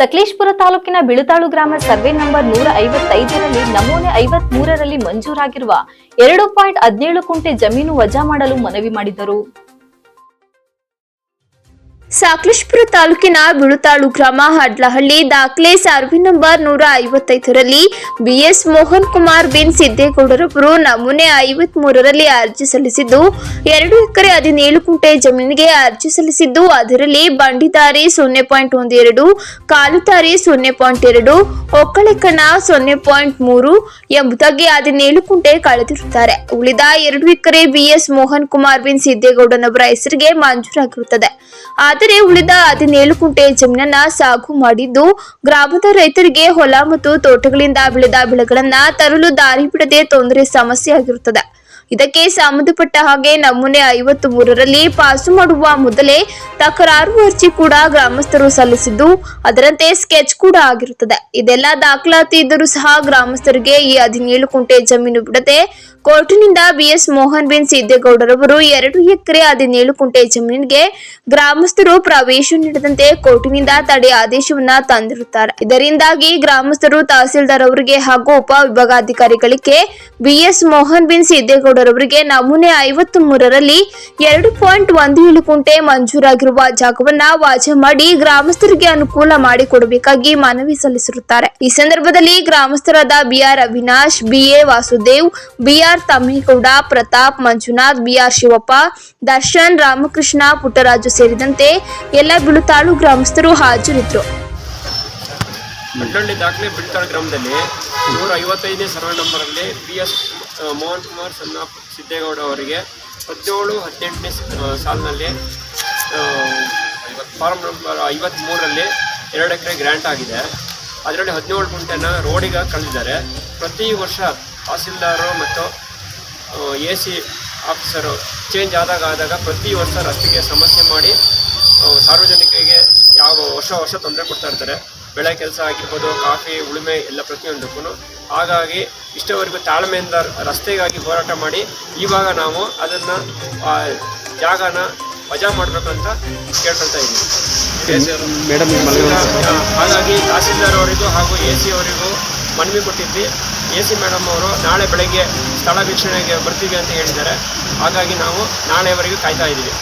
ಸಕಲೇಶ್ಪುರ ತಾಲೂಕಿನ ಬಿಳುತಾಳು ಗ್ರಾಮ survey number ನೂರ ಐವತ್ತೈದರಲ್ಲಿ ನಮೂನೆ ಐವತ್ ಮೂರರಲ್ಲಿ ಮಂಜೂರಾಗಿರುವ ಎರಡು ಪಾಯಿಂಟ್ ಹದಿನೇಳು ಕುಂಟೆ ಜಮೀನು ವಜಾ ಮಾಡಲು ಮನವಿ ಮಾಡಿದರು. ಸಾಕಲೇಶ್ಪುರ ತಾಲೂಕಿನ ಬಿಳುತಾಳು ಗ್ರಾಮ ಹಡ್ಲಹಳ್ಳಿ ದಾಖಲೆ ಸರ್ವೆ ನಂಬರ್ ನೂರ ಐವತ್ತೈದರಲ್ಲಿ ಬಿಎಸ್ ಮೋಹನ್ ಕುಮಾರ್ ಬಿನ್ ಸಿದ್ದೇಗೌಡರವರು ನಮೂನೆ ಐವತ್ ಮೂರರಲ್ಲಿ ಅರ್ಜಿ ಸಲ್ಲಿಸಿದ್ದು, ಎರಡು ಎಕರೆ ಹದಿನೇಳು ಕುಂಟೆ ಜಮೀನಿಗೆ ಅರ್ಜಿ ಸಲ್ಲಿಸಿದ್ದು, ಅದರಲ್ಲಿ ಬಂಡಿದಾರಿ ಸೊನ್ನೆ ಪಾಯಿಂಟ್ ಒಂದು ಎರಡು, ಕಾಲುದಾರಿ ಸೊನ್ನೆ ಪಾಯಿಂಟ್ ಎರಡು ಒಕ್ಕಳೆಕಣ ಸೊನ್ನೆ ಪಾಯಿಂಟ್ ಮೂರು ಎಂಬುದಾಗಿ ಹದಿನೇಳು ಕುಂಟೆ ಕಳೆದಿರುತ್ತಾರೆ. ಉಳಿದ ಎರಡು ಎಕರೆ ಬಿಎಸ್ ಮೋಹನ್ ಕುಮಾರ್ ಬಿನ್ ಸಿದ್ದೇಗೌಡನವರ ಹೆಸರಿಗೆ ಮಂಜೂರಾಗಿರುತ್ತದೆ. ಆದರೆ ಉಳಿದ ಹದಿನೇಳು ಕುಂಟೆ ಜಮೀನನ್ನ ಸಾಗು ಮಾಡಿದ್ದು, ಗ್ರಾಮದ ರೈತರಿಗೆ ಹೊಲ ಮತ್ತು ತೋಟಗಳಿಂದ ಬೆಳೆದ ಬೆಳೆಗಳನ್ನ ತರಲು ದಾರಿ ಬಿಡದೆ ತೊಂದರೆ ಸಮಸ್ಯೆ ಆಗಿರುತ್ತದೆ. ಇದಕ್ಕೆ ಸಂಬಂಧಪಟ್ಟ ಹಾಗೆ ನಮೂನೆ ಐವತ್ತು ಮೂರರಲ್ಲಿ ಪಾಸು ಮಾಡುವ ಮೊದಲೇ ತಕರಾರು ಅರ್ಜಿ ಕೂಡ ಗ್ರಾಮಸ್ಥರು ಸಲ್ಲಿಸಿದ್ದು, ಅದರಂತೆ ಸ್ಕೆಚ್ ಕೂಡ ಆಗಿರುತ್ತದೆ. ಇದೆಲ್ಲ ದಾಖಲಾತಿ ಇದ್ದರೂ ಸಹ ಗ್ರಾಮಸ್ಥರಿಗೆ ಈ ಹದಿನೇಳು ಕುಂಟೆ ಜಮೀನು ಬಿಡದೆ ಕೋರ್ಟಿನಿಂದ ಬಿಎಸ್ ಮೋಹನ್ ಬಿನ್ ಸಿದ್ದೇಗೌಡರವರು ಎರಡು ಎಕರೆ ಹದಿನೇಳು ಕುಂಟೆ ಜಮೀನಿಗೆ ಗ್ರಾಮಸ್ಥರು ಪ್ರವೇಶ ನೀಡದಂತೆ ಕೋರ್ಟಿನಿಂದ ತಡೆ ಆದೇಶವನ್ನ ತಂದಿರುತ್ತಾರೆ. ಇದರಿಂದಾಗಿ ಗ್ರಾಮಸ್ಥರು ತಹಸೀಲ್ದಾರ್ ಅವರಿಗೆ ಹಾಗೂ ಉಪ ವಿಭಾಗಾಧಿಕಾರಿಗಳಿಗೆ ಬಿಎಸ್ ಮೋಹನ್ ಬಿನ್ ಸಿದ್ದೇಗೌಡರವರಿಗೆ ನಮೂನೆ ಐವತ್ತು ಮೂರರಲ್ಲಿ ಎರಡು ಪಾಯಿಂಟ್ ಒಂದು ಏಳು ಕುಂಟೆ ಮಂಜೂರಾಗಿರುವ ಜಾಗವನ್ನ ವಾಜ ಮಾಡಿ ಗ್ರಾಮಸ್ಥರಿಗೆ ಅನುಕೂಲ ಮಾಡಿಕೊಡಬೇಕಾಗಿ ಮನವಿ ಸಲ್ಲಿಸಿರುತ್ತಾರೆ. ಈ ಸಂದರ್ಭದಲ್ಲಿ ಗ್ರಾಮಸ್ಥರಾದ BR Avinash BA Vasudev BR Tammegowda Pratap, Manjunath, BR Shivappa, Darshan, Ramakrishna, Puttaraju ಸೇರಿದಂತೆ ಎಲ್ಲ ಬಿಳುತಾಳು ಗ್ರಾಮಸ್ಥರು ಹಾಜರಿದ್ದರು. ಮಂಡಳ್ಳಿ ದಾಖಲೆ ಬಿಳ್ತಾಳ ಗ್ರಾಮದಲ್ಲಿ ನೂರ ಐವತ್ತೈದನೇ ಸರ್ವೆ ನಂಬರಲ್ಲಿ ಬಿ ಎಸ್ ಮೋಹನ್ ಕುಮಾರ್, ಸಣ್ಣ ಸಿದ್ದೇಗೌಡ ಅವರಿಗೆ ಹದಿನೇಳು, ಹದಿನೆಂಟನೇ ಸಾಲಿನಲ್ಲಿ ಫಾರ್ಮ್ ನಂಬರ್ ಐವತ್ತ್ಮೂರರಲ್ಲಿ ಎರಡು ಎಕರೆ ಗ್ರ್ಯಾಂಟ್ ಆಗಿದೆ. ಅದರಲ್ಲಿ ಹದಿನೇಳು ಗುಂಟೆನ ರೋಡಿಗೆ ಕಳೆದಿದ್ದಾರೆ. ಪ್ರತಿ ವರ್ಷ ತಹಸೀಲ್ದಾರು ಮತ್ತು ಎ ಸಿ ಆಫೀಸರು ಚೇಂಜ್ ಆದಾಗ ಆದಾಗ ಪ್ರತಿ ವರ್ಷ ರಸ್ತೆಗೆ ಸಮಸ್ಯೆ ಮಾಡಿ ಸಾರ್ವಜನಿಕರಿಗೆ ಯಾವ ವರ್ಷ ವರ್ಷ ತೊಂದರೆ ಕೊಡ್ತಾ ಇರ್ತಾರೆ. ಬೆಳೆ ಕೆಲಸ ಆಗಿರ್ಬೋದು ಕಾಫಿ ಉಳುಮೆ ಎಲ್ಲ ಪ್ರತಿಯೊಂದಕ್ಕೂ. ಹಾಗಾಗಿ ಇಷ್ಟವರೆಗೂ ತಾಳ್ಮೆಯಿಂದ ರಸ್ತೆಗಾಗಿ ಹೋರಾಟ ಮಾಡಿ ಇವಾಗ ನಾವು ಅದನ್ನು ಜಾಗನ ವಜಾ ಮಾಡಬೇಕಂತ ಕೇಳ್ಕೊಳ್ತಾ ಇದ್ದೀವಿ. ಮೇಡಮ್ ಹಾಗಾಗಿ ತಹಸೀಲ್ದಾರ್ ಅವರಿಗೂ ಹಾಗೂ ಎ ಸಿ ಅವರಿಗೂ ಮನವಿ ಕೊಟ್ಟಿದ್ವಿ. ಎ ಸಿ ಮೇಡಮ್ ಅವರು ನಾಳೆ ಬೆಳಗ್ಗೆ ಸ್ಥಳ ವೀಕ್ಷಣೆಗೆ ಬರ್ತೀವಿ ಅಂತ ಹೇಳಿದ್ದಾರೆ. ಹಾಗಾಗಿ ನಾವು ನಾಳೆವರೆಗೂ ಕಾಯ್ತಾ ಇದ್ದೀವಿ